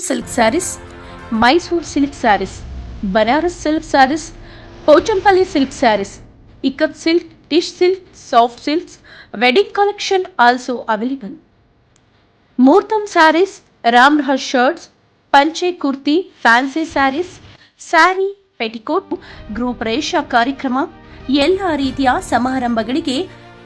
Kanjeevaram silk saris Mysore silk saris Banaras silk saris Pochampally silk saris Ikat silk tissue silk soft silks wedding collection also available ముహూర్తం శారీస్ రామ్ రహస్ shirts పంచే kurti fancy saris sari petticoat ಗೃಹ ಪ್ರವೇಶ ಕಾರ್ಯಕ್ರಮ ಎಲ್ಲ ರೀತಿಯ ಸಮಾರಂಭಗಳಿಗೆ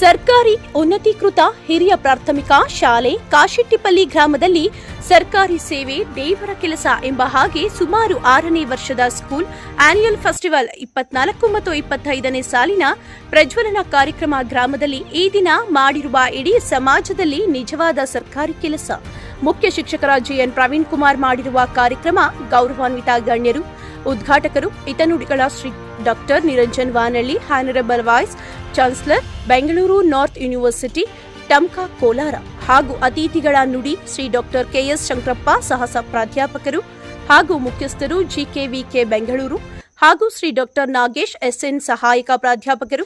ಸರ್ಕಾರಿ ಉನ್ನತೀಕೃತ ಹಿರಿಯ ಪ್ರಾಥಮಿಕ ಶಾಲೆ ಕಾಶೆಟ್ಟಿಪಲ್ಲಿ ಗ್ರಾಮದಲ್ಲಿ ಸರ್ಕಾರಿ ಸೇವೆ ದೇವರ ಕೆಲಸ ಎಂಬ ಹಾಗೆ ಸುಮಾರು ಆರನೇ ವರ್ಷದ ಸ್ಕೂಲ್ ಆನ್ಯುಯಲ್ ಫೆಸ್ಟಿವಲ್ ಇಪ್ಪತ್ನಾಲ್ಕು ಮತ್ತು ಇಪ್ಪತ್ತೈದನೇ ಸಾಲಿನ ಪ್ರಜ್ವಲನ ಕಾರ್ಯಕ್ರಮ ಗ್ರಾಮದಲ್ಲಿ ಈ ದಿನ ಮಾಡಿರುವ ಇಡೀ ಸಮಾಜದಲ್ಲಿ ನಿಜವಾದ ಸರ್ಕಾರಿ ಕೆಲಸ. ಮುಖ್ಯ ಶಿಕ್ಷಕರ ಜಿಎನ್ ಪ್ರವೀಣ್ ಕುಮಾರ್ ಮಾಡಿರುವ ಕಾರ್ಯಕ್ರಮ ಗೌರವಾನ್ವಿತ ಗಣ್ಯರು, ಉದ್ಘಾಟಕರು ಇತನುಡಿಗಳ Shri doctor Niranjan Vanalli honourable vice chancellor Bengaluru north university, Tamaka, Kolar ಹಾಗೂ ಅತಿಥಿಗಳ ನುಡಿ ಶ್ರೀ ಡಾಕ್ಟರ್ ಕೆಎಸ್ ಶಂಕರಪ್ಪ ಸಹಸ ಪ್ರಾಧ್ಯಾಪಕರು ಹಾಗೂ ಮುಖ್ಯಸ್ಥರು ಜಿಕೆವಿಕೆ ಬೆಂಗಳೂರು ಹಾಗೂ ಶ್ರೀ ಡಾಕ್ಟರ್ ನಾಗೇಶ್ ಎಸ್ಎನ್ ಸಹಾಯಕ ಪ್ರಾಧ್ಯಾಪಕರು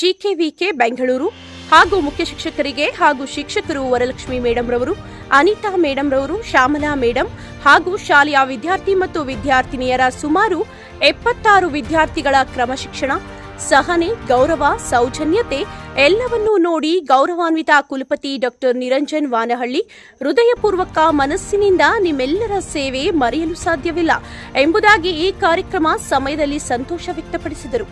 ಜಿಕೆವಿಕೆ ಬೆಂಗಳೂರು ಹಾಗೂ ಮುಖ್ಯ ಶಿಕ್ಷಕರಿಗೆ ಹಾಗೂ ಶಿಕ್ಷಕರು ವರಲಕ್ಷ್ಮಿ ಮೇಡಂ ರವರು, ಅನಿತಾ ಮೇಡಂ ರವರು, ಶ್ಯಾಮಲಾ ಮೇಡಂ ಹಾಗೂ ಶಾಲೆಯ ವಿದ್ಯಾರ್ಥಿ ಮತ್ತು ವಿದ್ಯಾರ್ಥಿನಿಯರ ಸುಮಾರು ಎಪ್ಪತ್ತಾರು ವಿದ್ಯಾರ್ಥಿಗಳ ಕ್ರಮಶಿಕ್ಷಣ ಸಹನೆ, ಗೌರವ, ಸೌಜನ್ಯತೆ ಎಲ್ಲವನ್ನೂ ನೋಡಿ ಗೌರವಾನ್ವಿತ ಕುಲಪತಿ ಡಾಕ್ಟರ್ ನಿರಂಜನ್ ವಾನಹಳ್ಳಿ ಹೃದಯಪೂರ್ವಕ ಮನಸ್ಸಿನಿಂದ ನಿಮ್ಮೆಲ್ಲರ ಸೇವೆ ಮರೆಯಲು ಸಾಧ್ಯವಿಲ್ಲ ಎಂಬುದಾಗಿ ಈ ಕಾರ್ಯಕ್ರಮ ಸಮಯದಲ್ಲಿ ಸಂತೋಷ ವ್ಯಕ್ತಪಡಿಸಿದರು.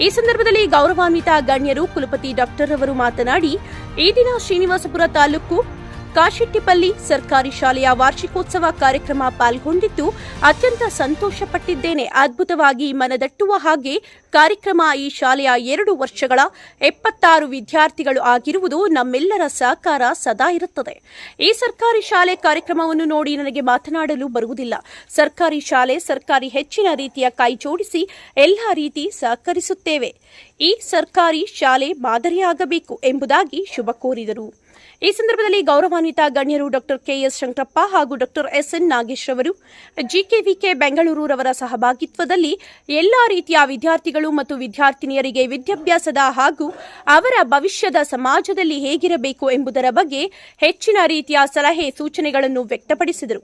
ಈ ಸಂದರ್ಭದಲ್ಲಿ ಗೌರವಾನ್ವಿತ ಗಣ್ಯರು ಕುಲಪತಿ ಡಾಕ್ಟರ್ ಅವರು ಮಾತನಾಡಿ, ಈ ದಿನ ಶ್ರೀನಿವಾಸಪುರ ತಾಲೂಕು ಕಾಶೆಟ್ಟಿಪಲ್ಲಿ ಸರ್ಕಾರಿ ಶಾಲೆಯ ವಾರ್ಷಿಕೋತ್ಸವ ಕಾರ್ಯಕ್ರಮ ಪಾಲ್ಗೊಂಡಿದ್ದು ಅತ್ಯಂತ ಸಂತೋಷಪಟ್ಟಿದ್ದೇನೆ. ಅದ್ಭುತವಾಗಿ ಮನದಟ್ಟುವ ಹಾಗೆ ಕಾರ್ಯಕ್ರಮ ಈ ಶಾಲೆಯ ಎರಡು ವರ್ಷಗಳ ಎಪ್ಪತ್ತಾರು ವಿದ್ಯಾರ್ಥಿಗಳು ಆಗಿರುವುದು ನಮ್ಮೆಲ್ಲರ ಸಹಕಾರ ಸದಾ ಇರುತ್ತದೆ. ಈ ಸರ್ಕಾರಿ ಶಾಲೆ ಕಾರ್ಯಕ್ರಮವನ್ನು ನೋಡಿ ನನಗೆ ಮಾತನಾಡಲು ಬರುವುದಿಲ್ಲ. ಸರ್ಕಾರಿ ಶಾಲೆ ಸರ್ಕಾರಿ ಹೆಚ್ಚಿನ ರೀತಿಯ ಕೈ ಜೋಡಿಸಿ ಎಲ್ಲ ರೀತಿ ಸಹಕರಿಸುತ್ತೇವೆ. ಈ ಸರ್ಕಾರಿ ಶಾಲೆ ಮಾದರಿಯಾಗಬೇಕು ಎಂಬುದಾಗಿ ಶುಭ ಕೋರಿದರು. ಈ ಸಂದರ್ಭದಲ್ಲಿ ಗೌರವಾನ್ವಿತ ಗಣ್ಯರು ಡಾಕ್ಟರ್ ಕೆಎಸ್ ಶಂಕರಪ್ಪ ಹಾಗೂ ಡಾಕ್ಟರ್ ಎಸ್ಎನ್ ನಾಗೇಶ್ ಅವರು ಜಿಕೆವಿಕೆ ಬೆಂಗಳೂರು ರವರ ಸಹಭಾಗಿತ್ವದಲ್ಲಿ ಎಲ್ಲಾ ರೀತಿಯ ವಿದ್ಯಾರ್ಥಿಗಳು ಮತ್ತು ವಿದ್ಯಾರ್ಥಿನಿಯರಿಗೆ ವಿದ್ಯಾಭ್ಯಾಸದ ಹಾಗೂ ಅವರ ಭವಿಷ್ಯದ ಸಮಾಜದಲ್ಲಿ ಹೇಗಿರಬೇಕು ಎಂಬುದರ ಬಗ್ಗೆ ಹೆಚ್ಚಿನ ರೀತಿಯ ಸಲಹೆ ಸೂಚನೆಗಳನ್ನು ವ್ಯಕ್ತಪಡಿಸಿದರು.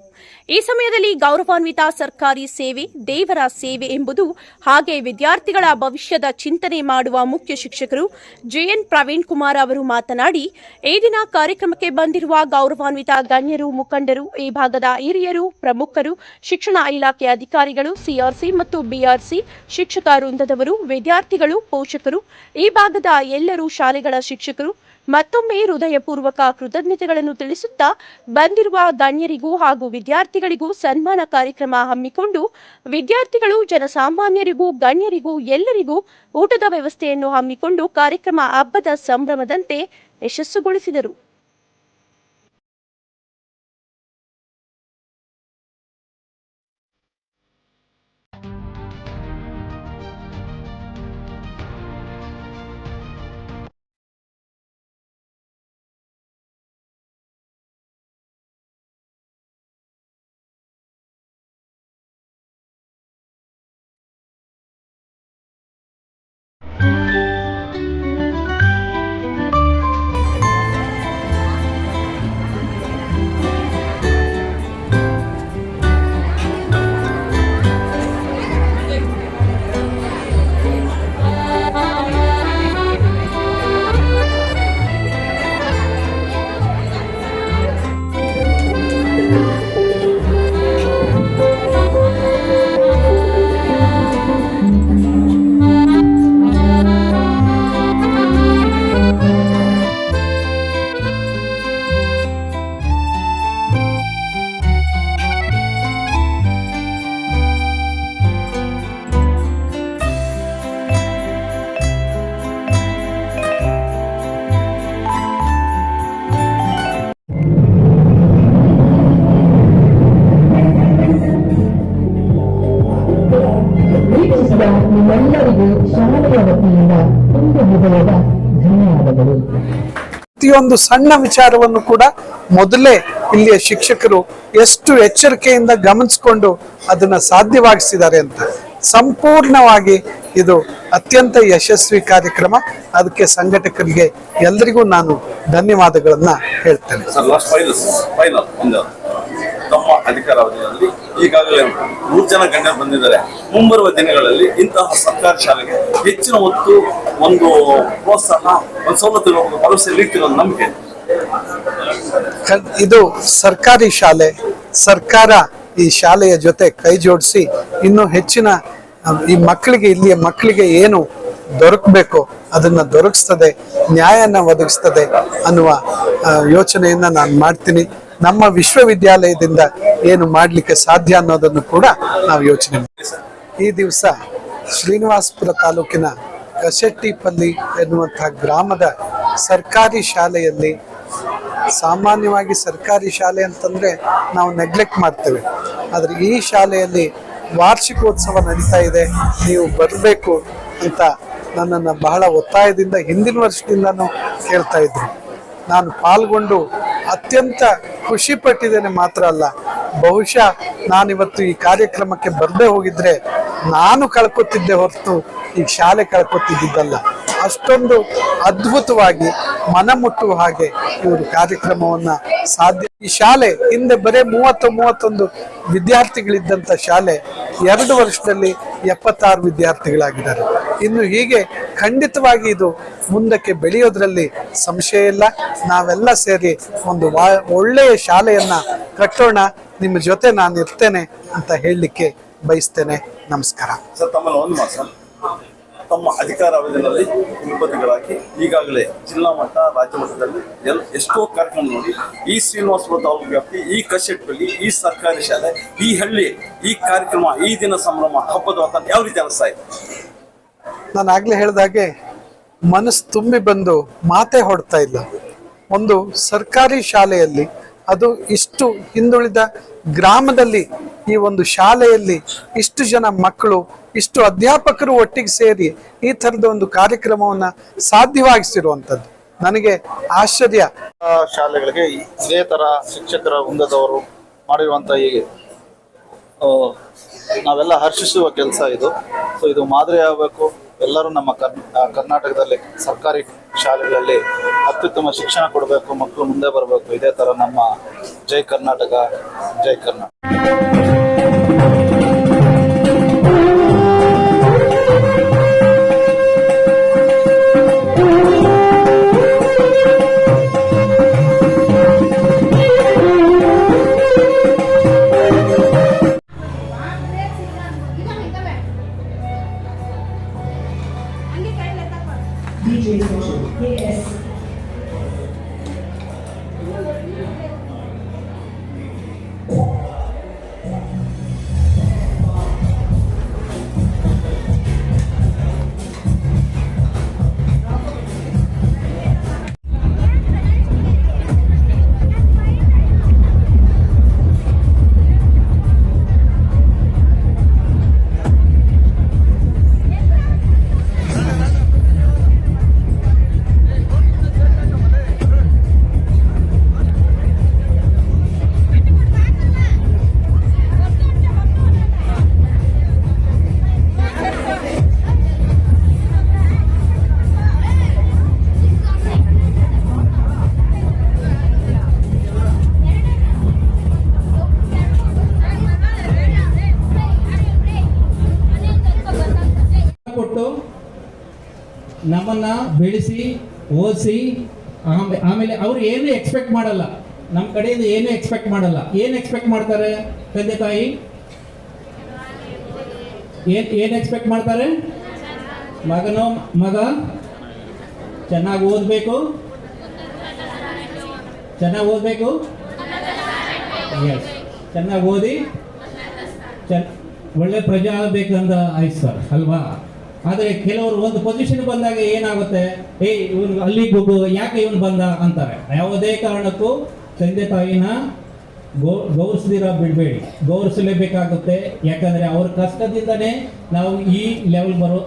ಈ ಸಮಯದಲ್ಲಿ ಗೌರವಾನ್ವಿತ ಸರ್ಕಾರಿ ಸೇವೆ, ದೇವರ ಸೇವೆ ಎಂಬುದು ಹಾಗೆ ವಿದ್ಯಾರ್ಥಿಗಳ ಭವಿಷ್ಯದ ಚಿಂತನೆ ಮಾಡುವ ಮುಖ್ಯ ಶಿಕ್ಷಕರು ಜೆಎನ್ ಪ್ರವೀಣ್ ಕುಮಾರ್ ಅವರು ಮಾತನಾಡಿ, ಈ ದಿನ ಕಾರ್ಯಕ್ರಮಕ್ಕೆ ಬಂದಿರುವ ಗೌರವಾನ್ವಿತ ಗಣ್ಯರು, ಮುಖಂಡರು, ಈ ಭಾಗದ ಹಿರಿಯರು, ಪ್ರಮುಖರು, ಶಿಕ್ಷಣ ಇಲಾಖೆ ಅಧಿಕಾರಿಗಳು, ಸಿಆರ್ಸಿ ಮತ್ತು ಬಿಆರ್ಸಿ ಶಿಕ್ಷಕ ವೃಂದದವರು, ವಿದ್ಯಾರ್ಥಿಗಳು, ಪೋಷಕರು, ಈ ಭಾಗದ ಎಲ್ಲರೂ ಶಾಲೆಗಳ ಶಿಕ್ಷಕರು. ಮತ್ತೊಮ್ಮೆ ಹೃದಯಪೂರ್ವಕ ಕೃತಜ್ಞತೆಗಳನ್ನು ತಿಳಿಸುತ್ತಾ ಬಂದಿರುವ ಗಣ್ಯರಿಗೂ ಹಾಗೂ ವಿದ್ಯಾರ್ಥಿಗಳಿಗೂ ಸನ್ಮಾನ ಕಾರ್ಯಕ್ರಮ ಹಮ್ಮಿಕೊಂಡು ವಿದ್ಯಾರ್ಥಿಗಳು, ಜನಸಾಮಾನ್ಯರಿಗೂ, ಗಣ್ಯರಿಗೂ, ಎಲ್ಲರಿಗೂ ಊಟದ ವ್ಯವಸ್ಥೆಯನ್ನು ಹಮ್ಮಿಕೊಂಡು ಕಾರ್ಯಕ್ರಮ ಹಬ್ಬದ ಸಂಭ್ರಮದಂತೆ ಯಶಸ್ಸುಗೊಳಿಸಿದರು. ವತಿಯಿಂದ ಒಂದು ಹೃದಯದ ಧನ್ಯವಾದಗಳು. ಪ್ರತಿಯೊಂದು ಸಣ್ಣ ವಿಚಾರವನ್ನು ಕೂಡ ಮೊದಲೇ ಇಲ್ಲಿಯ ಶಿಕ್ಷಕರು ಎಷ್ಟು ಎಚ್ಚರಿಕೆಯಿಂದ ಗಮನಿಸಿಕೊಂಡು ಅದನ್ನ ಸಾಧ್ಯವಾಗಿಸಿದ್ದಾರೆ ಅಂತ. ಸಂಪೂರ್ಣವಾಗಿ ಇದು ಅತ್ಯಂತ ಯಶಸ್ವಿ ಕಾರ್ಯಕ್ರಮ. ಅದಕ್ಕೆ ಸಂಘಟಕರಿಗೆ ಎಲ್ಲರಿಗೂ ನಾನು ಧನ್ಯವಾದಗಳನ್ನ ಹೇಳ್ತೇನೆ. ಈಗಾಗಲೇ ಮೂರು ಜನ ಗಣ್ಯರು ಬಂದಿದ್ದಾರೆ. ಮುಂಬರುವ ದಿನಗಳಲ್ಲಿ ಇಂತಹ ಸರ್ಕಾರಿ ಶಾಲೆಗೆ ಹೆಚ್ಚಿನ ಒತ್ತು ಒಂದು ಪ್ರೋತ್ಸಾಹ, ಒಂದು ಒಂದು ಭರವಸೆ ನೀಡ್ತಿರೋ ಒಂದು ನಂಬಿಕೆ ಕ- ಇದು ಸರ್ಕಾರಿ ಶಾಲೆ. ಸರ್ಕಾರ ಈ ಶಾಲೆಯ ಜೊತೆ ಕೈ ಜೋಡಿಸಿ ಇನ್ನೂ ಹೆಚ್ಚಿನ, ಈ ಮಕ್ಕಳಿಗೆ, ಇಲ್ಲಿಯ ಮಕ್ಕಳಿಗೆ ಏನು ದೊರಕಬೇಕು, ಅದನ್ನ ದೊರಕಿಸ್ತದೆ, ನ್ಯಾಯನ ಒದಗಿಸ್ತದೆ ಅನ್ನುವ ಯೋಚನೆಯನ್ನ ನಾನು ಮಾಡ್ತೀನಿ. ನಮ್ಮ ವಿಶ್ವವಿದ್ಯಾಲಯದಿಂದ ಏನು ಮಾಡಲಿಕ್ಕೆ ಸಾಧ್ಯ ಅನ್ನೋದನ್ನು ಕೂಡ ನಾವು ಯೋಚನೆ ಮಾಡ್ತೀವಿ ಈ ದಿವಸ ಶ್ರೀನಿವಾಸಪುರ ತಾಲೂಕಿನ ಕಶೆಟ್ಟಿಪಲ್ಲಿ ಎನ್ನುವಂತಹ ಗ್ರಾಮದ ಸರ್ಕಾರಿ ಶಾಲೆಯಲ್ಲಿ ಸಾಮಾನ್ಯವಾಗಿ ಸರ್ಕಾರಿ ಶಾಲೆ ಅಂತಂದರೆ ನಾವು ನೆಗ್ಲೆಕ್ಟ್ ಮಾಡ್ತೇವೆ. ಆದರೆ ಈ ಶಾಲೆಯಲ್ಲಿ ವಾರ್ಷಿಕೋತ್ಸವ ನಡೀತಾ ಇದೆ. ನೀವು ಬರಬೇಕು ಅಂತ ನನ್ನನ್ನು ಬಹಳ ಒತ್ತಾಯದಿಂದ ಹಿಂದಿನ ವರ್ಷದಿಂದನೂ ಕೇಳ್ತಾ ಇದ್ರು. ನಾನು ಪಾಲ್ಗೊಂಡು ಅತ್ಯಂತ ಖುಷಿ ಪಟ್ಟಿದ್ದೇನೆ ಮಾತ್ರ ಅಲ್ಲ. ಬಹುಶಃ ನಾನಿವತ್ತು ಈ ಕಾರ್ಯಕ್ರಮಕ್ಕೆ ಬರದೇ ಹೋಗಿದ್ರೆ ನಾನು ಕಳ್ಕೊತಿದ್ದೆ ಹೊರತು ಈ ಶಾಲೆ ಕಳ್ಕೊತಿದ್ದಿದ್ದಲ್ಲ. ಅಷ್ಟೊಂದು ಅದ್ಭುತವಾಗಿ ಮನ ಮುಟ್ಟುವ ಹಾಗೆ ಇವರು ಕಾರ್ಯಕ್ರಮವನ್ನ ಸಾಧ್ಯ ಈ ಶಾಲೆ ಹಿಂದೆ ಬರೀ ಮೂವತ್ತು ಮೂವತ್ತೊಂದು ವಿದ್ಯಾರ್ಥಿಗಳಿದ್ದಂಥ ಶಾಲೆ ಎರಡು ವರ್ಷದಲ್ಲಿ ಎಪ್ಪತ್ತಾರು ವಿದ್ಯಾರ್ಥಿಗಳಾಗಿದ್ದಾರೆ. ಇನ್ನು ಹೀಗೆ ಖಂಡಿತವಾಗಿ ಇದು ಮುಂದಕ್ಕೆ ಬೆಳೆಯೋದ್ರಲ್ಲಿ ಸಂಶಯ ಇಲ್ಲ. ನಾವೆಲ್ಲ ಸೇರಿ ಒಂದು ವಾ- ಒಳ್ಳೆಯ ಶಾಲೆಯನ್ನ ಕಟ್ಟೋಣ, ನಿಮ್ಮ ಜೊತೆ ನಾನು ಇರ್ತೇನೆ ಅಂತ ಹೇಳಲಿಕ್ಕೆ ಬಯಸ್ತೇನೆ. ನಮಸ್ಕಾರ. ತಮ್ಮ ಅಧಿಕಾರಾವಧಿಯಲ್ಲಿ ಕುಲಪತಿಗಳಾಗಿ ಈಗಾಗಲೇ ಜಿಲ್ಲಾ ಮಟ್ಟ, ರಾಜ್ಯ ಮಟ್ಟದಲ್ಲಿ ಎಲ್ ಎಷ್ಟೋ ಕಾರ್ಯಕ್ರಮ ನೋಡಿ, ಈ ಶ್ರೀನಿವಾಸಪುರ ತಾಲೂಕು ವ್ಯಾಪ್ತಿ, ಈ ಕಶೆಟ್ಬಲ್ಲಿ ಈ ಸರ್ಕಾರಿ ಶಾಲೆ, ಈ ಹಳ್ಳಿ, ಈ ಕಾರ್ಯಕ್ರಮ, ಈ ದಿನ ಸಂಭ್ರಮ, ಹಬ್ಬದ ವಾತಾವರಣ ಯಾವ ರೀತಿ ಅನಿಸ್ತಾ ಇದೆ? ನಾನು ಆಗ್ಲೇ ಹೇಳ್ದಾಗೆ ಮನಸ್ಸು ತುಂಬಿ ಬಂದು ಮಾತೇ ಹೊಡ್ತಾ ಇಲ್ಲ. ಒಂದು ಸರ್ಕಾರಿ ಶಾಲೆಯಲ್ಲಿ ಅದು ಇಷ್ಟು ಹಿಂದುಳಿದ ಗ್ರಾಮದಲ್ಲಿ ಈ ಒಂದು ಶಾಲೆಯಲ್ಲಿ ಇಷ್ಟು ಜನ ಮಕ್ಕಳು, ಇಷ್ಟು ಅಧ್ಯಾಪಕರು ಒಟ್ಟಿಗೆ ಸೇರಿ ಈ ತರದ ಒಂದು ಕಾರ್ಯಕ್ರಮವನ್ನ ಸಾಧ್ಯವಾಗಿಸಿರುವಂತದ್ದು ನನಗೆ ಆಶ್ಚರ್ಯ. ಶಾಲೆಗಳಿಗೆ ಇದೇ ತರ ಶಿಕ್ಷಕರ ವೃಂದದವರು ಮಾಡಿರುವಂತ ಈ ನಾವೆಲ್ಲ ಹರ್ಷಿಸುವ ಕೆಲಸ ಇದು. ಸೊ ಇದು ಮಾದರಿ ಆಗಬೇಕು. ಎಲ್ಲರೂ ನಮ್ಮ ಕರ್ ಕರ್ನಾಟಕದಲ್ಲಿ ಸರ್ಕಾರಿ ಶಾಲೆಗಳಲ್ಲಿ ಅತ್ಯುತ್ತಮ ಶಿಕ್ಷಣ ಕೊಡಬೇಕು, ಮಕ್ಕಳು ಮುಂದೆ ಬರಬೇಕು. ಇದೇ ತರ ನಮ್ಮ ಜೈ ಕರ್ನಾಟಕ ಜೈ ಕರ್ನಾಟಕ ನಮ್ಮನ್ನ ಬೆಳೆಸಿ, ಓದಿಸಿ ಆಮೇಲೆ ಅವ್ರು ಏನು ಎಕ್ಸ್ಪೆಕ್ಟ್ ಮಾಡಲ್ಲ. ನಮ್ಮ ಕಡೆಯಿಂದ ಏನು ಎಕ್ಸ್ಪೆಕ್ಟ್ ಮಾಡಲ್ಲ. ಏನು ಎಕ್ಸ್ಪೆಕ್ಟ್ ಮಾಡ್ತಾರೆ ತಂದೆ ತಾಯಿ? ಏನ್ ಏನು ಎಕ್ಸ್ಪೆಕ್ಟ್ ಮಾಡ್ತಾರೆ? ಮಗನೋ ಮಗ? ಚೆನ್ನಾಗಿ ಓದಬೇಕು? ಚೆನ್ನಾಗಿ ಓದಬೇಕು? ಎಸ್ ಚೆನ್ನಾಗಿ ಓದಿ? ಚೆನ್ನ ಒಳ್ಳೆ ಪ್ರಜೆ ಆಗಬೇಕು ಅಂತ ಆಯ್ತು ಸರ್, ಅಲ್ವಾ? ಆದರೆ ಕೆಲವರು ಒಂದು ಪೊಸಿಷನ್ ಬಂದಾಗ ಏನಾಗುತ್ತೆ? ಏ, ಇವನು ಅಲ್ಲಿಗೆ ಹೋಗು ಯಾಕೆ ಇವನು ಬಂದ ಅಂತಾರೆ ಯಾವುದೇ ಕಾರಣಕ್ಕೂ ತಂದೆ ತಾಯಿನ ಗೌ, ಗೌರವಿಸ್ದಿರ ಬಿಡಬೇಡಿ. ಗೌರವಿಸಲೇಬೇಕಾಗುತ್ತೆ. ಯಾಕಂದ್ರೆ ಅವ್ರ ಕಷ್ಟದಿಂದನೇ ನಾವು ಈ ಲೆವೆಲ್ ಬರೋ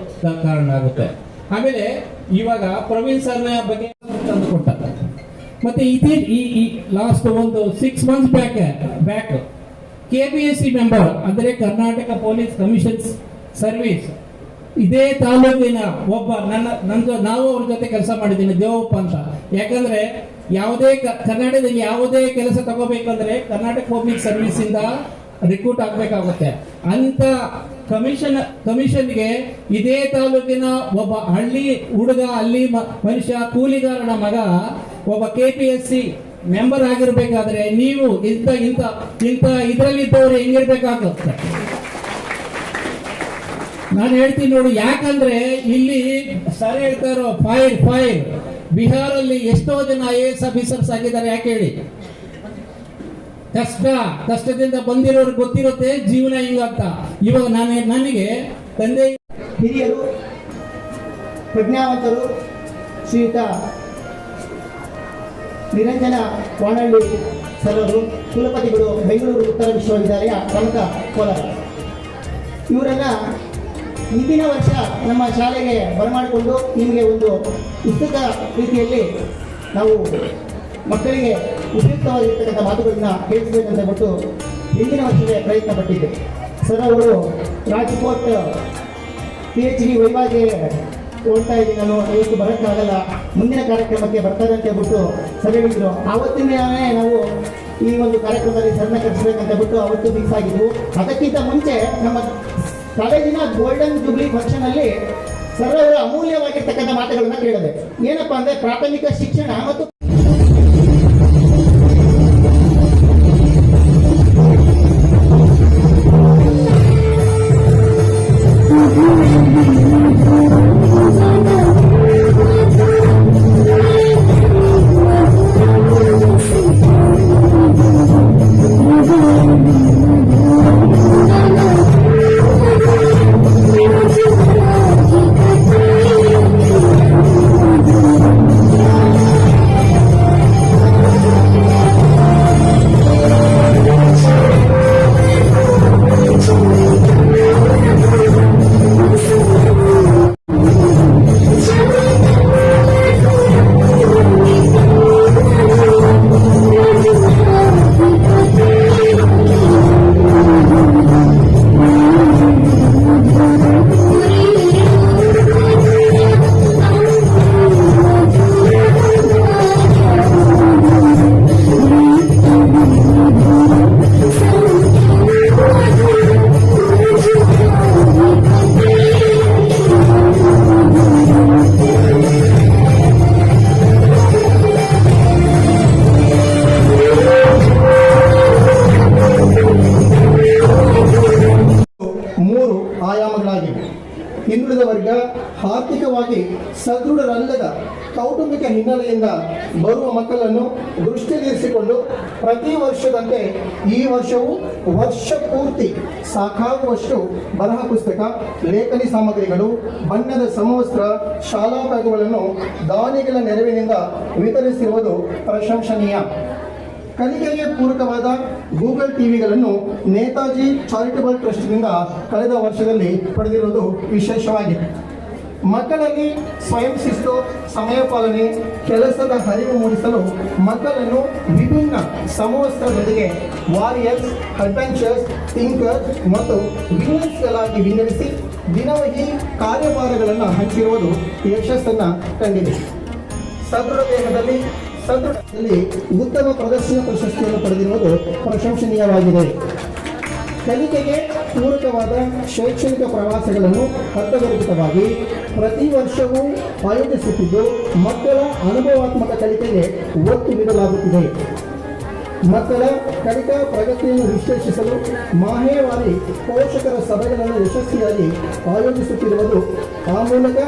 ಕಾರಣ ಆಗುತ್ತೆ. ಆಮೇಲೆ ಇವಾಗ ಪ್ರವೀಣ್ ಸರ್ನ ಬಗ್ಗೆ ತಂದು ಕೊಟ್ಟ ಮತ್ತೆ ಇದೇ ಈ ಲಾಸ್ಟ್ ಒಂದು six months back back K P S C member ಅಂದರೆ ಕರ್ನಾಟಕ ಪೊಲೀಸ್ ಕಮಿಷನ್ ಸರ್ವಿಸ್ ಇದೇ ತಾಲೂಕಿನ ಒಬ್ಬ ನನ್ನ ನನ್ನ ನಾವು ಅವ್ರ ಜೊತೆ ಕೆಲಸ ಮಾಡಿದ್ದೀನಿ, ದೇವಪ್ಪ ಅಂತ. ಯಾಕಂದ್ರೆ ಯಾವುದೇ ಕನ್ನಡದಲ್ಲಿ ಯಾವುದೇ ಕೆಲಸ ತಗೋಬೇಕಂದ್ರೆ ಕರ್ನಾಟಕ ಪಬ್ಲಿಕ್ ಸರ್ವಿಸ್ ಇಂದ ರಿಕ್ರೂಟ್ ಆಗ್ಬೇಕಾಗುತ್ತೆ. ಅಂತ ಕಮಿಷನ್, ಕಮಿಷನ್ಗೆ ಇದೇ ತಾಲೂಕಿನ ಒಬ್ಬ ಹಳ್ಳಿ ಹುಡುಗ, ಅಲ್ಲಿ ಮನುಷ್ಯ, ಕೂಲಿಗಾರನ ಮಗ, ಒಬ್ಬ K P S C member ಆಗಿರ್ಬೇಕಾದ್ರೆ ನೀವು ಇಂಥ ಇಂಥ ಇಂಥ ಇದರಲ್ಲಿದ್ದವರು ಹೆಂಗಿರ್ಬೇಕಾಗುತ್ತೆ. ನಾನು ಹೇಳ್ತೀನಿ ನೋಡು, ಯಾಕಂದ್ರೆ ಇಲ್ಲಿ ಸರ್ ಹೇಳ್ತಾರೋ ಫೈರ್ ಫೈರ್. ಬಿಹಾರಲ್ಲಿ ಎಷ್ಟೋ ಜನ ಐ ಎಸ್ ಆಫೀಸರ್ಸ್ ಆಗಿದ್ದಾರೆ, ಯಾಕೆ ಹೇಳಿ? ಕಷ್ಟ, ಕಷ್ಟದಿಂದ ಬಂದಿರೋರು ಗೊತ್ತಿರುತ್ತೆ, ಜೀವನ ಹಿಂಗಾಗ್ತ ಇವಾಗ ನಾನು, ನನಗೆ ತಂದೆ ಹಿರಿಯರು, ಪ್ರಜ್ಞಾವಂತರು, ಶ್ರೀಯುತ ನಿರಂಜನ ವಾಣಳ್ಳಿ ಸರ್ವರು ಕುಲಪತಿಗಳು, ಬೆಂಗಳೂರು ಉತ್ತರ ವಿಶ್ವವಿದ್ಯಾಲಯ ಪ್ರಮುಖ ಕೋಲಾರ. ಇವರನ್ನ ಇಂದಿನ ವರ್ಷ ನಮ್ಮ ಶಾಲೆಗೆ ಬರಮಾಡಿಕೊಂಡು ನಿಮಗೆ ಒಂದು ಪುಸ್ತಕ ರೀತಿಯಲ್ಲಿ ನಾವು ಮಕ್ಕಳಿಗೆ ಉಪಯುಕ್ತವಾಗಿರ್ತಕ್ಕಂಥ ಮಾತುಗಳನ್ನ ಕೇಳಿಸಬೇಕಂತ ಬಿಟ್ಟು ಹಿಂದಿನ ವರ್ಷದ ಪ್ರಯತ್ನ ಪಟ್ಟಿದ್ದೆ. ಸರ್ ಅವರು ರಾಜ್ಕೋಟ್ ಪಿ ಎಚ್ ಡಿ ವೈವಾಗೆ ಹೋಗ್ತಾ ಇದ್ದೀನಿ ನಾನು ಇವತ್ತು ಬರೋಕ್ಕಾಗಲ್ಲ. ಮುಂದಿನ ಕಾರ್ಯಕ್ರಮಕ್ಕೆ ಬರ್ತಾರೆ ಅಂತ ಹೇಳ್ಬಿಟ್ಟು ಸರ್ ಹೇಳಿದ್ರು. ಆವತ್ತಿನೇ ನಾವು ಈ ಒಂದು ಕಾರ್ಯಕ್ರಮದಲ್ಲಿ ಸಣ್ಣ ಕಟ್ಟಿಸ್ಬೇಕಂತ ಬಿಟ್ಟು ಅವತ್ತು ಫಿಕ್ಸ್ ಆಗಿದ್ವು. ಅದಕ್ಕಿಂತ ಮುಂಚೆ ನಮ್ಮ ಕಾಲೇಜಿನ ಗೋಲ್ಡನ್ ಜುಬ್ಲಿ ಫಂಕ್ಷನ್ ಅಲ್ಲಿ ಸರ್ ಅವರ ಅಮೂಲ್ಯವಾಗಿರ್ತಕ್ಕಂಥ ಮಾತುಗಳನ್ನ ಕೇಳಿದೆ. ಏನಪ್ಪಾ ಅಂದ್ರೆ ಪ್ರಾಥಮಿಕ ಶಿಕ್ಷಣ ಮತ್ತು ಕೌಟುಂಬಿಕ ಬರುವ ಮಕ್ಕಳನ್ನು ದೃಷ್ಟಿಯಲ್ಲಿರಿಸಿಕೊಂಡು ಪ್ರತಿ ವರ್ಷದಂತೆ ಈ ವರ್ಷವೂ ವರ್ಷ ಪೂರ್ತಿ ಸಾಕಾಗುವಷ್ಟು ಬರಹ ಪುಸ್ತಕ, ಲೇಖನಿ ಸಾಮಗ್ರಿಗಳು, ಬಣ್ಣದ ಸಮವಸ್ತ್ರ, ಶಾಲಾ ಬ್ಯಾಗುಗಳನ್ನು ದಾನಿಗಳ ನೆರವಿನಿಂದ ವಿತರಿಸಿರುವುದು ಪ್ರಶಂಸನೀಯ. ಕಲಿಕೆಗೆ ಪೂರಕವಾದ ಗೂಗಲ್ ಟಿವಿಗಳನ್ನು ನೇತಾಜಿ ಚಾರಿಟಬಲ್ ಟ್ರಸ್ಟ್ನಿಂದ ಕಳೆದ ವರ್ಷದಲ್ಲಿ ಪಡೆದಿರುವುದು ವಿಶೇಷವಾಗಿದೆ. ಮಕ್ಕಳಲ್ಲಿ ಸ್ವಯಂ ಶಿಸ್ತು ಸಮಯ ಪಾಲನೆ ಕೆಲಸದ ಹರಿವು ಮೂಡಿಸಲು ಮಕ್ಕಳನ್ನು ವಿಭಿನ್ನ ಸಮವಸ್ತ್ರದೊಂದಿಗೆ ವಾರಿಯರ್ಸ್ ಅಡ್ವೆಂಚರ್ಸ್ ಥಿಂಕರ್ಸ್ ಮತ್ತು ವಿನ್ನರ್ಸ್ಗಳಾಗಿ ವಿಂಗಡಿಸಿ ದಿನವಹಿ ಕಾರ್ಯಭಾರಗಳನ್ನು ಹಂಚಿರುವುದು ಯಶಸ್ಸನ್ನು ಕಂಡಿದೆ ಸದೃಢ ದೇಹದಲ್ಲಿ ಸದೃಢದಲ್ಲಿ ಉತ್ತಮ ಪ್ರದರ್ಶನ ಪ್ರಶಸ್ತಿಯನ್ನು ಪಡೆದಿರುವುದು ಪ್ರಶಂಸನೀಯವಾಗಿದೆ. ಕಲಿಕೆಗೆ ಪೂರಕವಾದ ಶೈಕ್ಷಣಿಕ ಪ್ರವಾಸಗಳನ್ನು ಅರ್ಥಗರ್ಭಿತವಾಗಿ ಪ್ರತಿ ವರ್ಷವೂ ಆಯೋಜಿಸುತ್ತಿದ್ದು, ಮಕ್ಕಳ ಅನುಭವಾತ್ಮಕ ಕಲಿಕೆಗೆ ಒತ್ತು ನೀಡಲಾಗುತ್ತಿದೆ. ಮಕ್ಕಳ ಕಲಿಕಾ ಪ್ರಗತಿಯನ್ನು ವಿಶ್ಲೇಷಿಸಲು ಮಾಹೇವಾರಿ ಪೋಷಕರ ಸಭೆಗಳನ್ನು ಯಶಸ್ವಿಯಾಗಿ ಆಯೋಜಿಸುತ್ತಿರುವುದು ಆ ಮೂಲಕ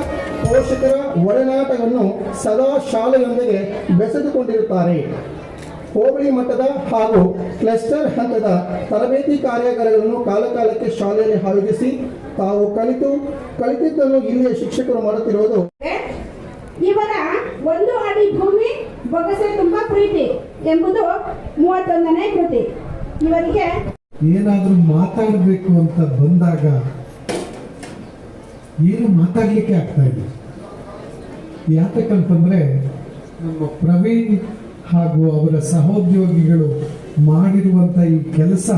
ಪೋಷಕರ ಒಡನಾಟವನ್ನು ಸದಾ ಶಾಲೆಯೊಂದಿಗೆ ಬೆಸೆದುಕೊಂಡಿರುತ್ತಾರೆ. ಹೋಬಳಿ ಮಟ್ಟದ ಹಾಗೂ ಕ್ಲಸ್ಟರ್ ಹಂತದ ತರಬೇತಿ ಕಾರ್ಯಾಗಾರಗಳನ್ನು ಕಾಲಕಾಲಕ್ಕೆ ಶಾಲೆಯಲ್ಲಿ ಆಯೋಜಿಸಿ ತಾವು ಕಲಿತು ಕಲಿತಿದ್ದನ್ನು ಇಲ್ಲಿಯ ಶಿಕ್ಷಕರು ಮಾಡುತ್ತಿರುವುದು. ಇವರ ಒಂದು ಅಡಿ ಭೂಮಿ ಬೊಗಸೆ ತುಂಬಾ ಪ್ರೀತಿ ಎಂಬುದು ಮೂವತ್ತೊಂದನೇ ಕೃತಿ. ಇವರಿಗೆ ಏನಾದರೂ ಮಾತಾಡಬೇಕು ಅಂತ ಬಂದಾಗ ಏನು ಮಾತಾಡ್ಲಿಕ್ಕೆ ಆಗ್ತಾ ಇಲ್ಲ. ಯಾತಕ್ಕಂತಂದ್ರೆ ನಮ್ಮ ಪ್ರವೀಣ್ ಹಾಗೂ ಅವರ ಸಹೋದ್ಯೋಗಿಗಳು ಮಾಡಿರುವಂಥ ಈ ಕೆಲಸ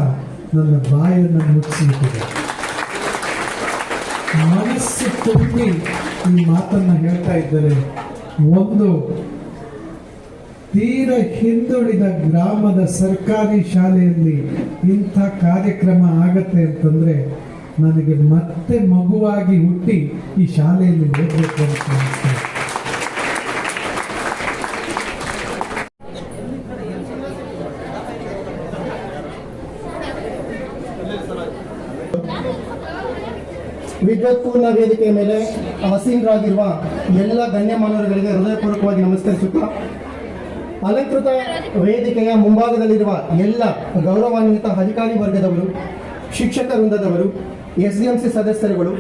ನನ್ನ ಬಾಯನ್ನು ಮುಚ್ಚಿಬಿಟ್ಟಿದೆ. ಮನಸ್ಸು ತುಂಬಿ ಈ ಮಾತನ್ನು ಹೇಳ್ತಾ ಇದ್ದಾರೆ. ಒಂದು, ತೀರ ಹಿಂದುಳಿದ ಗ್ರಾಮದ ಸರ್ಕಾರಿ ಶಾಲೆಯಲ್ಲಿ ಇಂಥ ಕಾರ್ಯಕ್ರಮ ಆಗತ್ತೆ ಅಂತಂದ್ರೆ ನನಗೆ ಮತ್ತೆ ಮಗುವಾಗಿ ಹುಟ್ಟಿ ಈ ಶಾಲೆಯಲ್ಲಿ ಓದಬೇಕು ಅಂತ ವಿದ್ವತ್ಪೂರ್ಣ ವೇದಿಕೆಯ ಮೇಲೆ ಆಸೀನರಾಗಿರುವ ಎಲ್ಲ ಗಣ್ಯಮಾನವರುಗಳಿಗೆ ಹೃದಯಪೂರ್ವಕವಾಗಿ ನಮಸ್ಕರಿಸುತ್ತಾ, ಅಲಂಕೃತ ವೇದಿಕೆಯ ಮುಂಭಾಗದಲ್ಲಿರುವ ಎಲ್ಲ ಗೌರವಾನ್ವಿತ ಅಧಿಕಾರಿ ವರ್ಗದವರು, ಶಿಕ್ಷಕ ವೃಂದದವರು ಎಸ್ ಡಿ ಎಂ ಸಿ ಸದಸ್ಯರುಗಳು,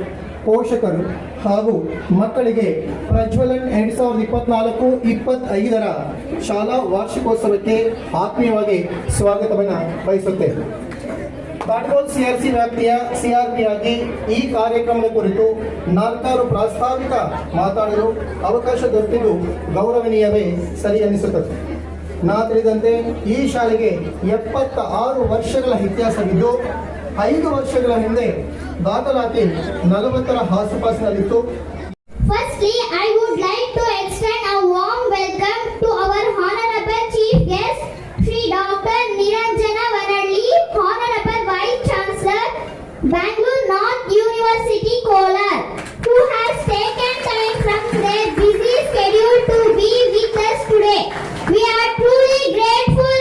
ಪೋಷಕರು ಹಾಗೂ ಮಕ್ಕಳಿಗೆ ಪ್ರಜ್ವಲನ್ ಎರಡು ಸಾವಿರದ ಇಪ್ಪತ್ನಾಲ್ಕು ಇಪ್ಪತ್ತೈದರ ಶಾಲಾ ವಾರ್ಷಿಕೋತ್ಸವಕ್ಕೆ ಆತ್ಮೀಯವಾಗಿ ಸ್ವಾಗತವನ್ನು ಬಯಸುತ್ತೇವೆ ಕಾಟ್ಗೋಲ್ ಸಿಆರ್ಸಿ ವ್ಯಾಪ್ತಿಯ ಸಿಆರ್ಪಿ ಆಗಿ ಈ ಕಾರ್ಯಕ್ರಮದ ಕುರಿತು ನಾಲ್ಕಾರು ಪ್ರಾಸ್ತಾವಿಕ ಮಾತಾಡಲು ಅವಕಾಶ ದೊರೆತಿದ್ದು ಗೌರವನೀಯವೇ ಸರಿ ಅನ್ನಿಸುತ್ತದೆ. ನಾ ತಿಳಿದಂತೆ ಈ ಶಾಲೆಗೆ ಎಪ್ಪತ್ತ ಆರು ವರ್ಷಗಳ ಇತಿಹಾಸವಿದ್ದು, ಐದು ವರ್ಷಗಳ ಹಿಂದೆ ದಾಖಲಾತಿ ನಲವತ್ತರ ಆಸುಪಾಸಿನಲ್ಲಿತ್ತು. University, Kolar, who has taken time from their busy schedule to be with us today. We are truly grateful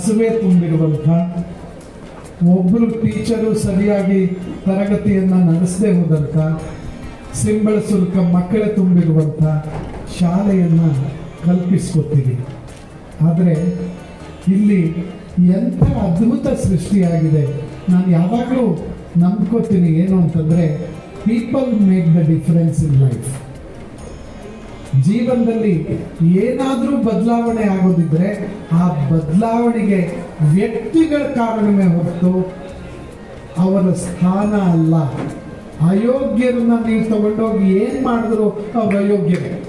ಕಸವೇ ತುಂಬಿರುವಂಥ ಒಬ್ಬರು ಟೀಚರು ಸರಿಯಾಗಿ ತರಗತಿಯನ್ನು ನಡೆಸದೇ ಹೋದಂಥ ಸಿಂಬಳ ಶುಲ್ಕ ಮಕ್ಕಳೇ ತುಂಬಿರುವಂಥ ಶಾಲೆಯನ್ನು ಕಲ್ಪಿಸ್ಕೊತೀವಿ. ಆದರೆ ಇಲ್ಲಿ ಎಂಥ ಅದ್ಭುತ ಸೃಷ್ಟಿಯಾಗಿದೆ. ನಾನು ಯಾವಾಗಲೂ ನಂಬ್ಕೋತೀನಿ ಏನು ಅಂತಂದರೆ people make the difference in life ಜೀವನದಲ್ಲಿ ಏನಾದರೂ ಬದಲಾವಣೆ ಆಗೋದಿದ್ರೆ ಆ ಬದಲಾವಣೆಗೆ ವ್ಯಕ್ತಿಗಳ ಕಾರಣವೇ ಹೊರತು ಅವರ ಸ್ಥಾನ ಅಲ್ಲ. ಅಯೋಗ್ಯರನ್ನ ನೀವು ತಗೊಂಡೋಗಿ ಏನ್ ಮಾಡಿದ್ರು ಅವ್ರ ಅಯೋಗ್ಯರೇ.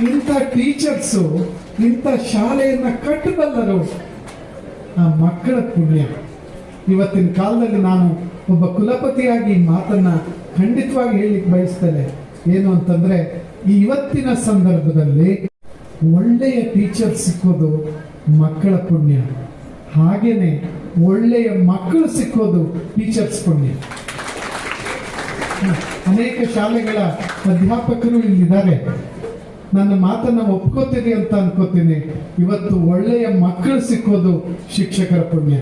ಇಂಥ ಟೀಚರ್ಸು ಇಂಥ ಶಾಲೆಯನ್ನ ಕಟ್ಟಬಲ್ಲರು ಆ ಮಕ್ಕಳ ಪುಣ್ಯ. ಇವತ್ತಿನ ಕಾಲದಲ್ಲಿ ನಾನು ಒಬ್ಬ ಕುಲಪತಿಯಾಗಿ ಮಾತನ್ನ ಖಂಡಿತವಾಗಿ ಹೇಳಲಿಕ್ಕೆ ಬಯಸ್ತೇನೆ. ಏನು ಅಂತಂದ್ರೆ, ಈ ಇವತ್ತಿನ ಸಂದರ್ಭದಲ್ಲಿ ಒಳ್ಳೆಯ ಟೀಚರ್ ಸಿಕ್ಕೋದು ಮಕ್ಕಳ ಪುಣ್ಯ. ಹಾಗೇನೆ ಒಳ್ಳೆಯ ಮಕ್ಕಳು ಸಿಕ್ಕೋದು ಟೀಚರ್ಸ್ ಪುಣ್ಯ. ಅನೇಕ ಶಾಲೆಗಳ ಅಧ್ಯಾಪಕರು ಇಲ್ಲಿದ್ದಾರೆ. ನನ್ನ ಮಾತನ್ನ ಒಪ್ಕೋತೀನಿ ಅಂತ ಅನ್ಕೋತೀನಿ. ಇವತ್ತು ಒಳ್ಳೆಯ ಮಕ್ಕಳು ಸಿಕ್ಕೋದು ಶಿಕ್ಷಕರ ಪುಣ್ಯ.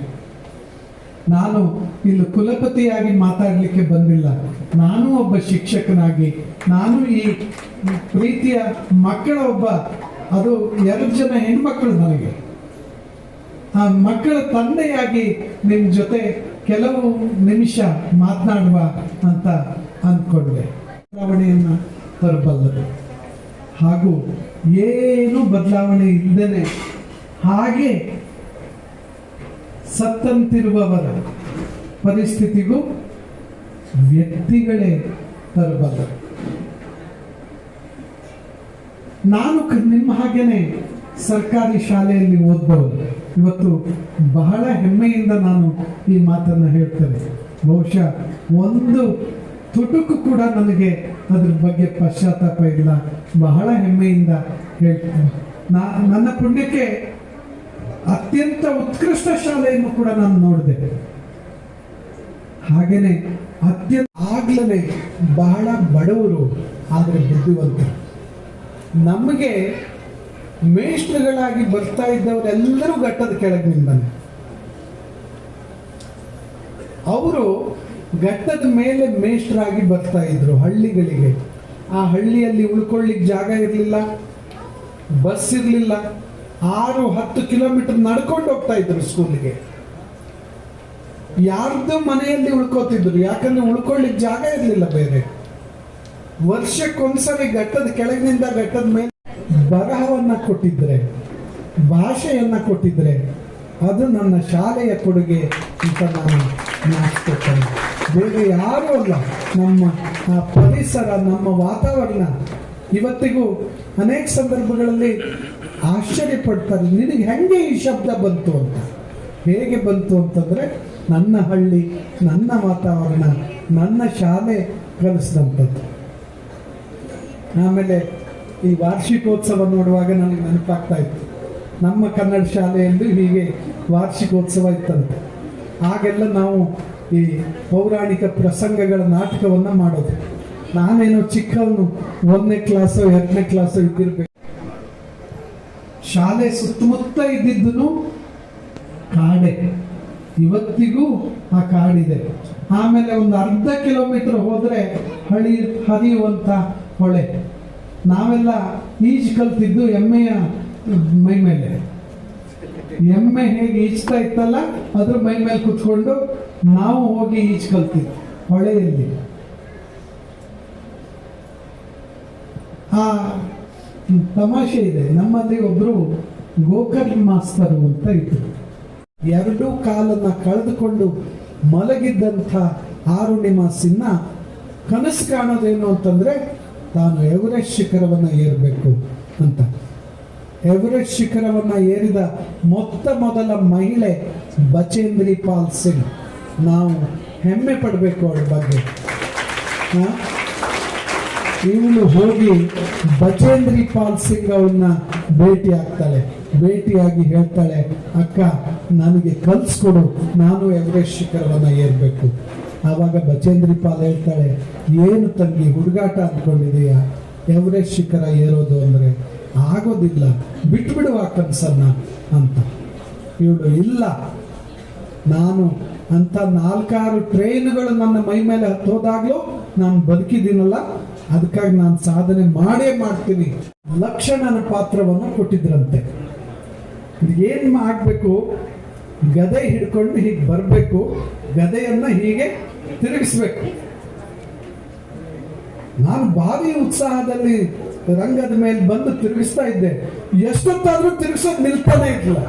ನಾನು ಇಲ್ಲಿ ಕುಲಪತಿಯಾಗಿ ಮಾತಾಡಲಿಕ್ಕೆ ಬಂದಿಲ್ಲ. ನಾನು ಒಬ್ಬ ಶಿಕ್ಷಕನಾಗಿ, ನಾನು ಈ ಪ್ರೀತಿಯ ಮಕ್ಕಳ ಒಬ್ಬ, ಅದು ಎರಡು ಜನ ಹೆಣ್ಮಕ್ಳು ನನಗೆ. ಆ ಮಕ್ಕಳ ತಂದೆಯಾಗಿ ನಿಮ್ಮ ಜೊತೆ ಕೆಲವು ನಿಮಿಷ ಮಾತನಾಡುವ ಅಂತ ಅಂದ್ಕೊಂಡೆ ಬದಲಾವಣೆಯನ್ನು ತರಬಲ್ಲದು. ಹಾಗೂ ಏನು ಬದಲಾವಣೆ ಇಲ್ಲದೇನೆ ಹಾಗೆ ಸತ್ತಂತಿರುವವರ ಪರಿಸ್ಥಿತಿಗೂ ವ್ಯಕ್ತಿಗಳೇ ತರಬಲ್ಲರು ನಾನು ನಿಮ್ಮ ಹಾಗೇನೆ ಸರ್ಕಾರಿ ಶಾಲೆಯಲ್ಲಿ ಓದ್ಬೋದು. ಇವತ್ತು ಬಹಳ ಹೆಮ್ಮೆಯಿಂದ ನಾನು ಈ ಮಾತನ್ನು ಹೇಳ್ತೇನೆ. ಬಹುಶಃ ಒಂದು ತುಟುಕು ಕೂಡ ನನಗೆ ಅದ್ರ ಬಗ್ಗೆ ಪಶ್ಚಾತ್ತಾಪ ಇಲ್ಲ. ಬಹಳ ಹೆಮ್ಮೆಯಿಂದ ಹೇಳ್ತೇನೆ. ನಾ, ನನ್ನ ಪುಣ್ಯಕ್ಕೆ ಅತ್ಯಂತ ಉತ್ಕೃಷ್ಟ ಶಾಲೆಯನ್ನು ಕೂಡ ನಾನು ನೋಡಿದೆ. ಹಾಗೇನೆ ಅತ್ಯಂತ ಆಗ್ಲೇ ಬಹಳ ಬಡವರು ಆದರೆ ಬುದ್ಧಿವಂತರು. ನಮಗೆ ಮೇಷ್ಟ್ರುಗಳಾಗಿ ಬರ್ತಾ ಇದ್ದವರೆಲ್ಲರೂ ಘಟ್ಟದ ಕೆಳಗಿನಿಂದ ಅವರು ಘಟ್ಟದ ಮೇಲೆ ಮೇಷ್ಟ್ರಾಗಿ ಬರ್ತಾ ಇದ್ರು ಹಳ್ಳಿಗಳಿಗೆ. ಆ ಹಳ್ಳಿಯಲ್ಲಿ ಉಳ್ಕೊಳ್ಳಿಕ್ಕೆ ಜಾಗ ಇರಲಿಲ್ಲ, ಬಸ್ ಇರಲಿಲ್ಲ. ಆರು, ಹತ್ತು ಕಿಲೋಮೀಟರ್ ನಡ್ಕೊಂಡು ಹೋಗ್ತಾ ಇದ್ರು ಸ್ಕೂಲಿಗೆ. ಯಾರ್ದು ಮನೆಯಲ್ಲಿ ಉಳ್ಕೋತಿದ್ರು. ಯಾಕಂದ್ರೆ ಉಳ್ಕೊಳ್ಳಿಕ್ಕೆ ಜಾಗ ಇರಲಿಲ್ಲ ಬೇರೆ. ವರ್ಷಕ್ಕೊಂದ್ಸರಿ ಘಟ್ಟದ ಕೆಳಗಿನಿಂದ ಘಟ್ಟದ ಮೇಲೆ ಬರಹವನ್ನ ಕೊಟ್ಟಿದ್ರೆ, ಭಾಷೆಯನ್ನ ಕೊಟ್ಟಿದ್ರೆ, ಅದು ನನ್ನ ಶಾಲೆಯ ಕೊಡುಗೆ ಅಂತ ನಾನು ಬೇರೆ ಯಾರೂ ಅಲ್ಲ. ನಮ್ಮ, ಆ ಪರಿಸರ, ನಮ್ಮ ವಾತಾವರಣ. ಇವತ್ತಿಗೂ ಅನೇಕ ಸಂದರ್ಭಗಳಲ್ಲಿ ಆಶ್ಚರ್ಯ ಪಡ್ತಾರೆ ನಿನಗೆ ಹೆಂಗೆ ಈ ಶಬ್ದ ಬಂತು ಅಂತ? ಹೇಗೆ ಬಂತು ಅಂತಂದರೆ, ನನ್ನ ಹಳ್ಳಿ, ನನ್ನ ವಾತಾವರಣ, ನನ್ನ ಶಾಲೆ ಕಲಿಸಿದಂಥದ್ದು. ಆಮೇಲೆ ಈ ವಾರ್ಷಿಕೋತ್ಸವ ನೋಡುವಾಗ ನನಗೆ ನೆನಪಾಗ್ತಾ ಇತ್ತು. ನಮ್ಮ ಕನ್ನಡ ಶಾಲೆಯಲ್ಲಿ ಹೀಗೆ ವಾರ್ಷಿಕೋತ್ಸವ ಇತ್ತಂತೆ. ಆಗೆಲ್ಲ ನಾವು ಈ ಪೌರಾಣಿಕ ಪ್ರಸಂಗಗಳ ನಾಟಕವನ್ನು ಮಾಡೋದು. ನಾನೇನೋ ಚಿಕ್ಕವನು, ಒಂದನೇ ಕ್ಲಾಸು ಎರಡನೇ ಕ್ಲಾಸು ಇದ್ದಿರ್ಬೇಕು. ಶಾಲೆ ಸುತ್ತಮುತ್ತ ಇದ್ದಿದ್ದು ಕಾಡೆ ಇವತ್ತಿಗೂ ಆ ಕಾಡಿದೆ. ಆಮೇಲೆ ಒಂದು ಅರ್ಧ ಕಿಲೋಮೀಟರ್ ಹೋದರೆ ಹಳಿ ಹರಿಯುವಂಥ ಹೊಳೆ. ನಾವೆಲ್ಲ ಈಜು ಕಲ್ತಿದ್ದು ಎಮ್ಮೆಯ ಮೈ ಮೇಲೆ. ಎಮ್ಮೆ ಹೇಗೆ ಈಜ್ತಾ ಇತ್ತಲ್ಲ, ಅದ್ರ ಮೈ ಮೇಲೆ ಕುತ್ಕೊಂಡು ನಾವು ಹೋಗಿ ಈಜು ಕಲ್ತಿದ್ವಿ ಹೊಳೆಯಲ್ಲಿ. ಆ ತಮಾಷೆ ಇದೆ. ನಮ್ಮಲ್ಲಿ ಒಬ್ರು ಗೋಕರ್ಣ ಮಾಸ್ತರು ಅಂತ ಇದ್ರು. ಎರಡೂ ಕಾಲನ್ನ ಕಳೆದುಕೊಂಡು ಮಲಗಿದ್ದಂಥ ಆರುಣಿಮ ಸಿನ್ನ ಕನಸು ಕಾಣೋದೇನು ಅಂತಂದ್ರೆ, ತಾನು ಎವರೆಸ್ಟ್ ಶಿಖರವನ್ನ ಏರಬೇಕು ಅಂತ. ಎವರೆಸ್ಟ್ ಶಿಖರವನ್ನ ಏರಿದ ಮೊತ್ತ ಮೊದಲ ಮಹಿಳೆ ಬಚೇಂದ್ರಿ ಪಾಲ್ ಸಿಂಗ್. ನಾವು ಹೆಮ್ಮೆ ಪಡಬೇಕು ಅವಳ ಬಗ್ಗೆ. ಹಾ? ಇವಳು ಹೋಗಿ ಬಚೇಂದ್ರಿ ಪಾಲ್ ಸಿಂಗ್ ಅವ್ರನ್ನ ಭೇಟಿ ಆಗ್ತಾಳೆ ಭೇಟಿಯಾಗಿ ಹೇಳ್ತಾಳೆ, ಅಕ್ಕ, ನನಗೆ ಕಲ್ಸ್ಕೊಡು ನಾನು ಎವರೆಸ್ಟ್ ಶಿಖರವನ್ನ ಏರ್ಬೇಕು. ಆವಾಗ ಬಚೇಂದ್ರಿ ಪಾಲ್ ಹೇಳ್ತಾಳೆ, ಏನು ತಂಗಿ ಹುಡುಗಾಟ ಅಂದ್ಕೊಂಡಿದೀಯ? ಎವರೆಸ್ಟ್ ಶಿಖರ ಏರೋದು ಅಂದ್ರೆ ಆಗೋದಿಲ್ಲ ಬಿಟ್ಬಿಡುವ ಕನ್ಸನ್ನ ಅಂತ. ಇವಳು, ಇಲ್ಲ. ನಾನು ಅಂತ ನಾಲ್ಕಾರು ಟ್ರೈನ್ಗಳು ನನ್ನ ಮೈ ಮೇಲೆ ಹತ್ತೋದಾಗ್ಲೂ ನಾನು ಬದುಕಿದ್ದೀನಲ್ಲ ಅದಕ್ಕಾಗಿ ನಾನು ಸಾಧನೆ ಮಾಡೇ ಮಾಡ್ತೀನಿ. ಲಕ್ಷಣನ ಪಾತ್ರವನ್ನು ಕೊಟ್ಟಿದ್ರಂತೆ. ಏನ್ ಆಗ್ಬೇಕು? ಗದೆ ಹಿಡ್ಕೊಂಡು ಹೀಗೆ ಬರಬೇಕು. ಗದೆಯನ್ನ ಹೀಗೆ ತಿರುಗಿಸ್ಬೇಕು. ನಾನು ಭಾರಿ ಉತ್ಸಾಹದಲ್ಲಿ ರಂಗದ ಮೇಲೆ ಬಂದು ತಿರುಗಿಸ್ತಾ ಇದ್ದೆ. ಎಷ್ಟೊತ್ತಾದ್ರೂ ತಿರುಗಿಸೋದು ನಿಲ್ತಾನೆ ಇರ್ಲಿಲ್ಲ.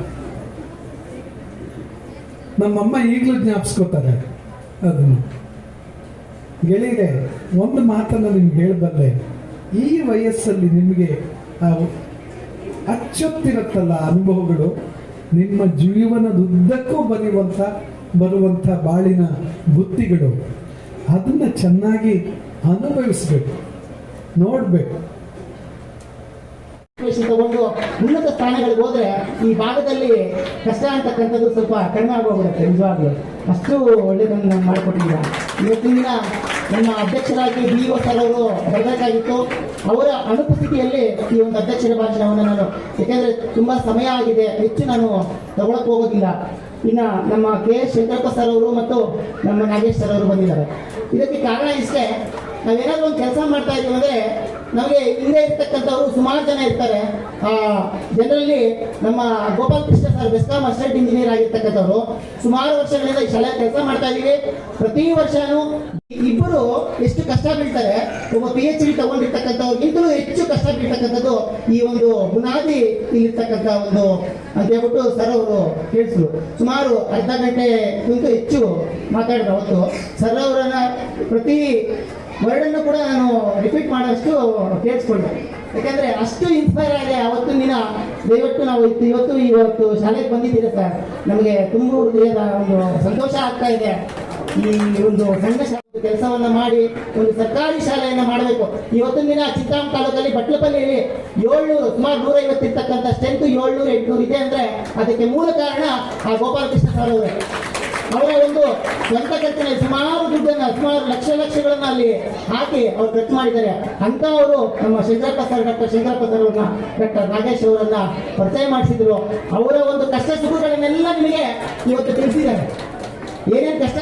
ನಮ್ಮಮ್ಮ ಈಗಲೂ ಜ್ಞಾಪಿಸ್ಕೋತಾರೆ. ಅದನ್ನು ಗೆಳೆಯರೆ ಒಂದು ಮಾತನ್ನು ನಿಮ್ಗೆ ಹೇಳಬಲ್ಲೆ ಈ ವಯಸ್ಸಲ್ಲಿ ನಿಮಗೆ ಅಚ್ಚೊತ್ತಿರುತ್ತಲ್ಲ ಅನುಭವಗಳು, ನಿಮ್ಮ ಜೀವನದುದ್ದಕ್ಕೂ ಬರೆಯುವಂಥ, ಬರುವಂಥ ಬಾಳಿನ ಬುತ್ತಿಗಳು. ಅದನ್ನು ಚೆನ್ನಾಗಿ ಅನುಭವಿಸ್ಬೇಕು, ನೋಡಬೇಕು. ಎಜುಕೇಶನ್ ತಗೊಂಡು ಉನ್ನತ ಸ್ಥಾನಗಳಿಗೆ ಹೋದ್ರೆ ಈ ಭಾಗದಲ್ಲಿ ಕಷ್ಟ ಅಂತಕ್ಕಂಥದ್ದು ಸ್ವಲ್ಪ ಕಡಿಮೆ ಆಗೋಗ್ಬಿಡುತ್ತೆ, ನಿಜವಾಗ್ಲೂ. ಅಷ್ಟು ಒಳ್ಳೆಯದನ್ನು ಮಾಡಿಕೊಟ್ಟಿದ್ದೀರ. ಇವತ್ತಿನ ದಿನ ನಮ್ಮ ಅಧ್ಯಕ್ಷರಾಗಿ ಬಿ ಒ ಸರ್ ಅವರು ಬರಬೇಕಾಗಿತ್ತು. ಅವರ ಅನುಪಸ್ಥಿತಿಯಲ್ಲಿ ಈ ಒಂದು ಅಧ್ಯಕ್ಷರ ಭಾಷಣವನ್ನು ನಾನು, ಯಾಕೆಂದರೆ ತುಂಬ ಸಮಯ ಆಗಿದೆ, ಹೆಚ್ಚು ನಾನು ತಗೊಳಕ್ ಹೋಗೋದಿಲ್ಲ. ಇನ್ನ ನಮ್ಮ ಕೆ ಎಸ್ ಶಂಕರಪ್ಪ ಸರ್ ಅವರು ಮತ್ತು ನಮ್ಮ ನಾಗೇಶ್ ಸರ್ ಅವರು ಬಂದಿದ್ದಾರೆ. ಇದಕ್ಕೆ ಕಾರಣ ಇಷ್ಟೇ, ನಾವೇನಾದ್ರೂ ಒಂದು ಕೆಲಸ ಮಾಡ್ತಾ ಇದ್ದೀವಿ ಅಂದರೆ ನಮಗೆ ಹಿಂದೆ ಇರ್ತಕ್ಕಂಥವ್ರು ಸುಮಾರು ಜನ ಇರ್ತಾರೆ. ಜನರಲ್ಲಿ ನಮ್ಮ Gopal Krishna sir, BESCOM assistant engineer ಆಗಿರ್ತಕ್ಕಂಥವ್ರು. ಸುಮಾರು ವರ್ಷಗಳಿಂದ ಶಾಲೆ ಕೆಲಸ ಮಾಡ್ತಾ ಇದ್ದೀವಿ. ಪ್ರತಿ ವರ್ಷನೂ ಇಬ್ಬರು ಎಷ್ಟು ಕಷ್ಟ ಬೀಳ್ತಾರೆ, ಒಬ್ಬ ಪಿ ಎಚ್ ಡಿ ತಗೊಂಡಿರ್ತಕ್ಕಂಥವ್ರಿಗಿಂತಲೂ ಹೆಚ್ಚು ಕಷ್ಟ ಬೀಳ್ತಕ್ಕಂಥದ್ದು ಈ ಒಂದು ಬುನಾದಿ ಇಲ್ಲಿರ್ತಕ್ಕಂಥ ಒಂದು ಅಂತ ಹೇಳ್ಬಿಟ್ಟು ಸರ್ ಅವರು ತಿಳಿಸಿದ್ರು ಸುಮಾರು ಅರ್ಧ ಗಂಟೆಗಿಂತ ಹೆಚ್ಚು ಮಾತಾಡಿದ್ರು ಅವತ್ತು. ಸರ್ ಅವರನ್ನ ಪ್ರತಿ ವರ್ಡನ್ನು ಕೂಡ ನಾನು ರಿಪೀಟ್ ಮಾಡೋಷ್ಟು ಕೇಳಿಸ್ಕೊಂಡೆ. ಯಾಕಂದ್ರೆ ಅಷ್ಟು ಇನ್ಸ್ಪೈರ್ ಆಗಿದೆ ಅವತ್ತು ದಿನ. ದಯವಿಟ್ಟು ನಾವು ಇತ್ತು, ಇವತ್ತು ಇವತ್ತು ಶಾಲೆಗೆ ಬಂದಿದ್ದೀರ ಸರ್? ನಮಗೆ ತುಂಬ ಹೃದಯದ ಒಂದು ಸಂತೋಷ ಆಗ್ತಾ ಇದೆ. ಈ ಒಂದು ಸಣ್ಣ ಶಾಲೆ ಕೆಲಸವನ್ನ ಮಾಡಿ, ಒಂದು ಸರ್ಕಾರಿ ಶಾಲೆಯನ್ನು ಮಾಡಬೇಕು. ಇವತ್ತಿನ ದಿನ ಚಿತ್ತಾಮ ತಾಲೂಕಲ್ಲಿ ಬಟ್ಲಪಲ್ಲಿಯಲ್ಲಿ ಏಳ್ನೂರು, ಸುಮಾರು ನೂರ ಇರ್ತಕ್ಕಂಥ ಸ್ಟ್ರೆಂತ್ ಏಳ್ನೂರು ಎಂಟುನೂರು ಇದೆ ಅಂದ್ರೆ ಅದಕ್ಕೆ ಮೂಲ ಕಾರಣ ಆ ಗೋಪಾಲಕೃಷ್ಣ ಸರ್ ಅವರೇ. ಅವರ ಒಂದು ಸ್ವಂತ ಖರ್ಚಿನಲ್ಲಿ ಸುಮಾರು ದುಡ್ಡನ್ನ, ಸುಮಾರು ಲಕ್ಷ ಲಕ್ಷಗಳನ್ನ ಅಲ್ಲಿ ಹಾಕಿ ಅವ್ರು ಖರ್ಚು ಮಾಡಿದ್ದಾರೆ. ಅಂತ ಅವರು ನಮ್ಮ Shankarappa sir doctor Shankarappa sir ಅವ್ರನ್ನ, ಡಾಕ್ಟರ್ ನಾಗೇಶ್ ಅವರನ್ನ ಪರಿಚಯ ಮಾಡಿಸಿದ್ರು. ಅವರ ಒಂದು ಕಷ್ಟ ಸುಖಗಳನ್ನೆಲ್ಲ ನಿಮಗೆ ಇವತ್ತು ತಿಳಿಸಿದ್ದಾರೆ. ಏನೇನು ಕಷ್ಟ